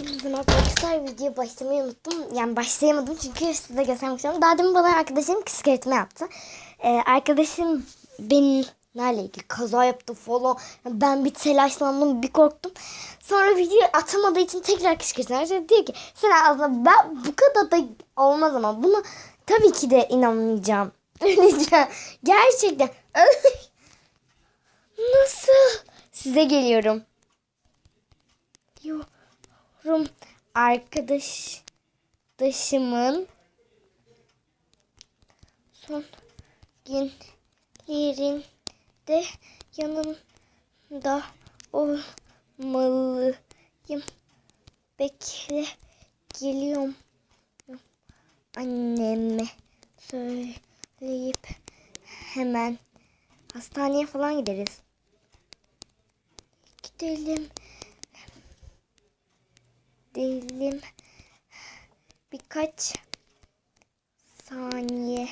Merhaba arkadaşlar. Videoya başlamayı unuttum. Yani başlayamadım çünkü size göstermek istiyorum. Daha demin bana arkadaşım kıskırtma yaptı. Ee, arkadaşım benimle ilgili kaza yaptı falan. Ben bir telaşlandım, bir korktum. Sonra video atamadığı için tekrar kışkırtma yaptı. Diyor ki sen aslında ben bu kadar da olmaz ama bunu tabii ki de inanmayacağım. Gerçekten. Nasıl? Size geliyorum. Yorum arkadaşımın son günlerinde yanımda olmalıyım. Bekle geliyorum. Anneme söyleyip hemen hastaneye falan gideriz. Gidelim. Gidelim. Birkaç saniye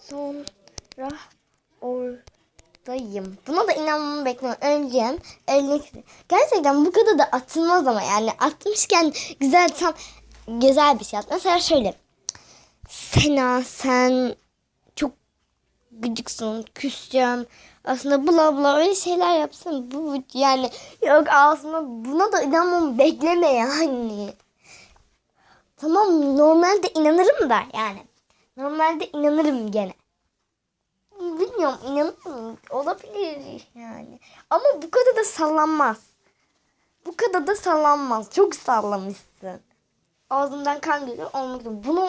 sonra oradayım. Buna da inanmamı bekliyorum. Öleceğim. Ölmek Gerçekten bu kadar da atılmaz ama yani atmışken güzel tam güzel bir şey at. Mesela şöyle. Sena sen çok gıcıksın, küseceğim. Aslında bla bla öyle şeyler yapsın. Bu yani yok aslında buna da inanmamı bekleme yani. Tamam normalde inanırım da yani. Normalde inanırım gene. Bilmiyorum inanırım. Olabilir yani. Ama bu kadar da sallanmaz. Bu kadar da sallanmaz. Çok sallamışsın. Ağzımdan kan geliyor. Olmak. Bunu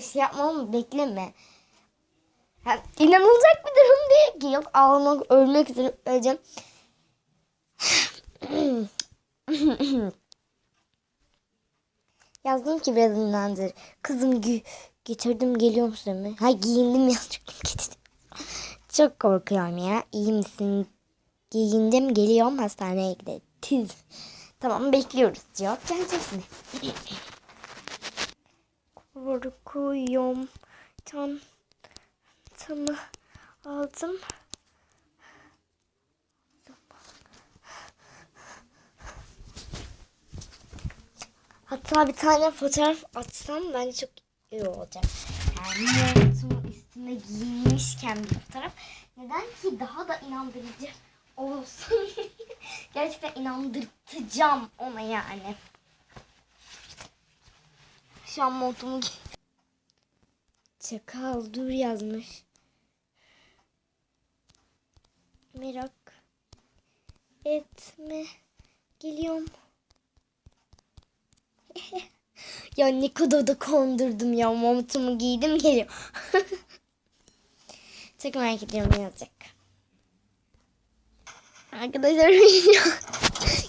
şey yapmamı bekleme. Yani inanılacak bir durum değil ki. Yok ağlamak, ölmek üzere öleceğim. Yazdım ki biraz dinlendir. Kızım gü- getirdim geliyor musun mi? Ha giyindim ya çok getirdim. Çok korkuyorum ya. İyi misin? Giyindim geliyorum hastaneye gidelim. Tiz. Tamam bekliyoruz. Cevap gelecek mi? Korkuyorum. Çantamı aldım. Hatta bir tane fotoğraf atsam bence çok iyi olacak. Yani montumun üstüne giyinmişken bir fotoğraf. Neden ki daha da inandırıcı olsun. Gerçekten inandırtacağım ona yani. Şu an montumu giy- Çakal dur yazmış. Merak etme. Geliyorum. ya ne kadar da kondurdum ya montumu giydim geliyor. Çok merak ediyorum ne yazacak. Arkadaşlar ya,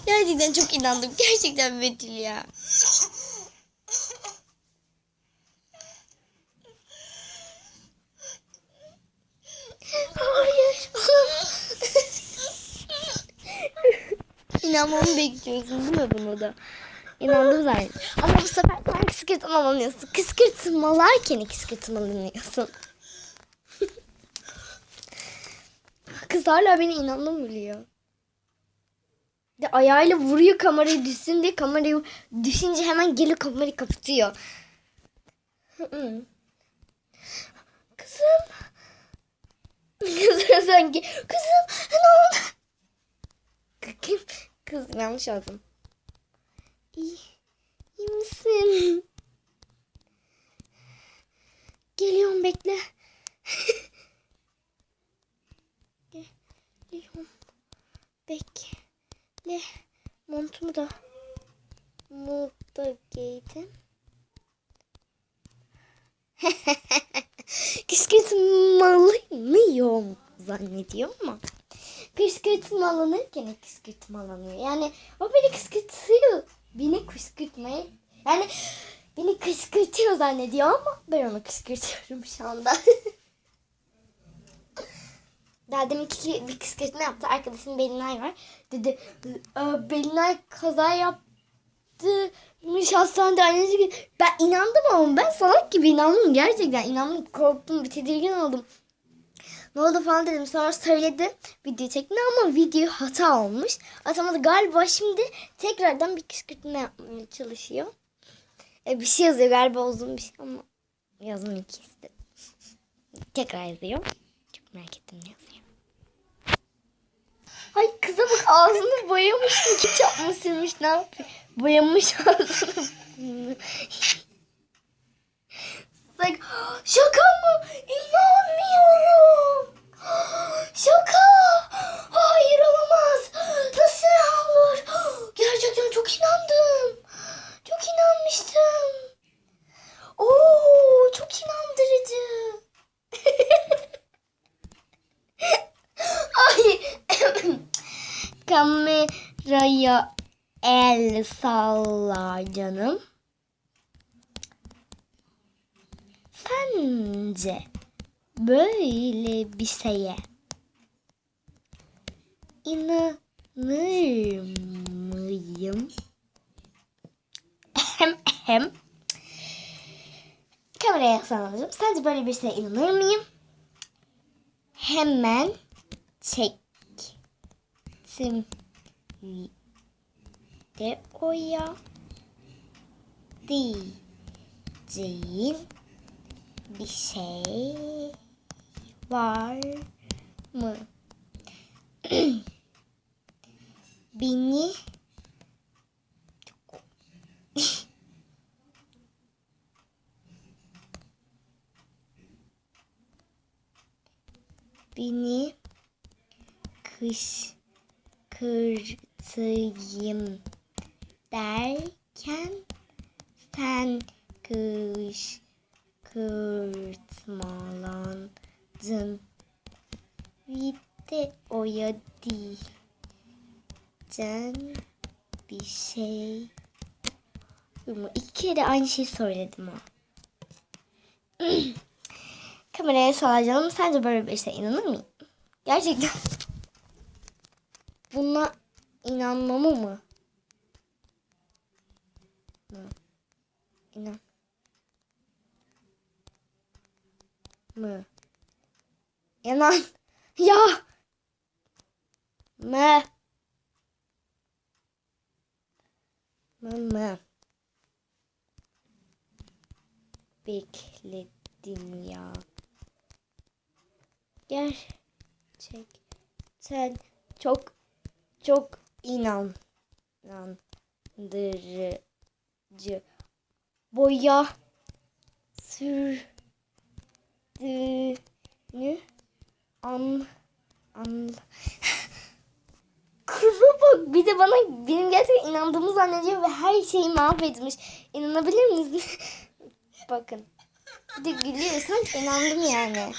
gerçekten çok inandım. Gerçekten Betül ya. İnanmamı bekliyorsun değil mi buna da? İnandım zaten. Ama bu sefer sen kıskırtmalanıyorsun. Kıskırtmalarken kıskırtmalanıyorsun. Kız hala beni inanamıyor. De ayağıyla vuruyor kamerayı düşsün diye kamerayı düşünce hemen gelip kamerayı kapatıyor. Kızım. Kızım sanki. Kızım ne oldu? Kim? Kız yanlış yazdım. İyi, iyi misin? Geliyorum bekle. Geliyorum. Bekle. Montumu da moda giydim. Kışkırtmalıyım zannediyor ama kışkırtmalanırken kışkırtmalanıyor. Yani o beni kışkırtıyor. Beni kışkırtmayı yani beni kışkırtıyor zannediyor ama ben onu kışkırtıyorum şu anda. Daha demin ki bir kışkırtma yaptı. Arkadaşım Belinay var. Dedi "Aa, Belinay kaza yaptırmış hastanede annesi. Ben inandım ama ben salak gibi inandım. Gerçekten inandım. Korktum. Bir tedirgin oldum. Ne oldu falan dedim. Sonra söyledi video çektiğini ama video hata olmuş. Atamadı galiba şimdi tekrardan bir kışkırtma yapmaya çalışıyor. E, bir şey yazıyor galiba uzun bir şey ama yazmayı kestim. Tekrar yazıyor. Çok merak ettim ne yazıyor. Ay kıza bak ağzını boyamış mı? Ketçap mı sürmüş ne yapıyor? Boyamış ağzını. like, şaka mı? İnanmıyorum. Şaka. Hayır olamaz. Nasıl olur? Gerçekten çok inandım. Çok inanmıştım. Oo, çok inandırıcı. Ay. Kameraya el salla canım. Sence böyle bir şeye inanır mıyım? Hem hem kameraya sallanacağım. Sence böyle bir şeye inanır mıyım? Hemen çektim videoya diyeceğin bir şey var mı? Beni beni kışkırtayım derken videoya diyeceğim bir şey iki kere aynı şeyi söyledim ha. Kameraya soracağım. Sence böyle bir şey inanır mıyım? Gerçekten. Buna inanmamı mı? Mı? İnan. Mı? İnan. Ya. Mı? Mı mı? Bekledim ya. Gerçekten çok çok inan inandırıcı boya sürdüğünü an an Kıza bak bir de bana benim gerçekten inandığımı zannediyor ve her şeyi mahvetmiş. İnanabilir misiniz? Bakın. Bir de gülüyor. Sanki inandım yani.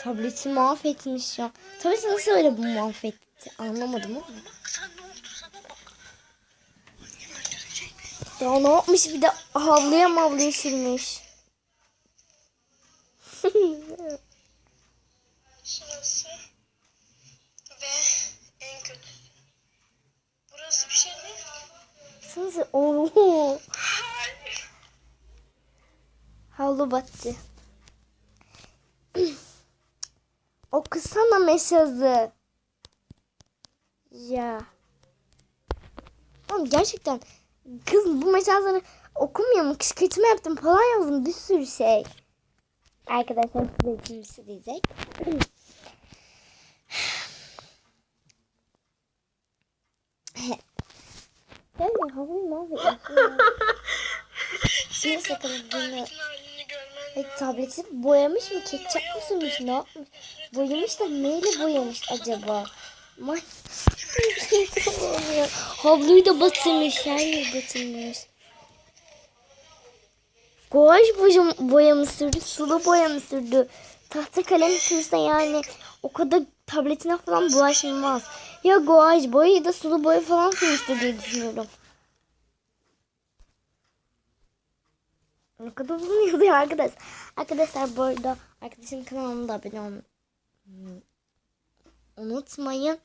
Tableti mahvetmiş ya. Tableti nasıl öyle bu mahvetti? Anlamadım ama. Ya ne yapmış bir de havluya mavluya sürmüş. Şurası ve en kötüsü. Burası bir şey değil. Sanırım ooo. Hayır. Havlu battı. Okusana mesajı. Ya. Oğlum gerçekten kız bu mesajları okumuyor mu? Kışkırtma yaptım falan yazdım bir sürü şey. Arkadaşlar size ikincisi diyecek. Yani havluyu mahvetmiş. ya. Bir sakın dinle. Tabletin halini görmen E, tableti boyamış mı? Ketçap mı sürmüş? Ne yapmış? Boyamış da neyle boyamış acaba? May Havluyu da batırmış. Her yeri batırmış. Guaj boya, boya mı sürdü? Sulu boya mı sürdü? Tahta kalem sürse yani o kadar tabletine falan bulaşmaz. Ya guaj boya da sulu boya falan sürmüştür diye düşünüyorum. Ne kadar uzun yazıyor arkadaş. Arkadaşlar bu arada arkadaşım kanalına da abone olmayı unutmayın.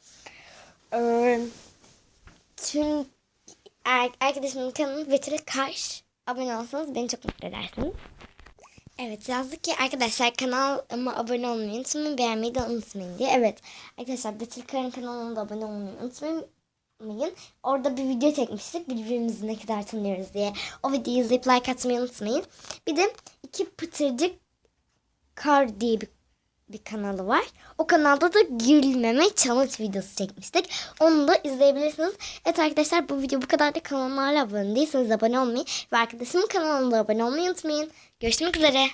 Ee, tüm er- arkadaşımın kanalı Betül'e karşı abone olsanız beni çok mutlu edersiniz. Evet yazdık ki arkadaşlar kanalıma abone olmayı unutmayın. Beğenmeyi de unutmayın diye. Evet arkadaşlar Betül Karın kanalına da abone olmayı unutmayın. Orada bir video çekmiştik. Birbirimizi ne kadar tanıyoruz diye. O videoyu izleyip like atmayı unutmayın. Bir de iki pıtırcık kar diye bir, bir kanalı var. O kanalda da gülmeme challenge videosu çekmiştik. Onu da izleyebilirsiniz. Evet arkadaşlar bu video bu kadar da kanalıma abone değilseniz abone olmayı ve arkadaşımın kanalına da abone olmayı unutmayın. Görüşmek üzere.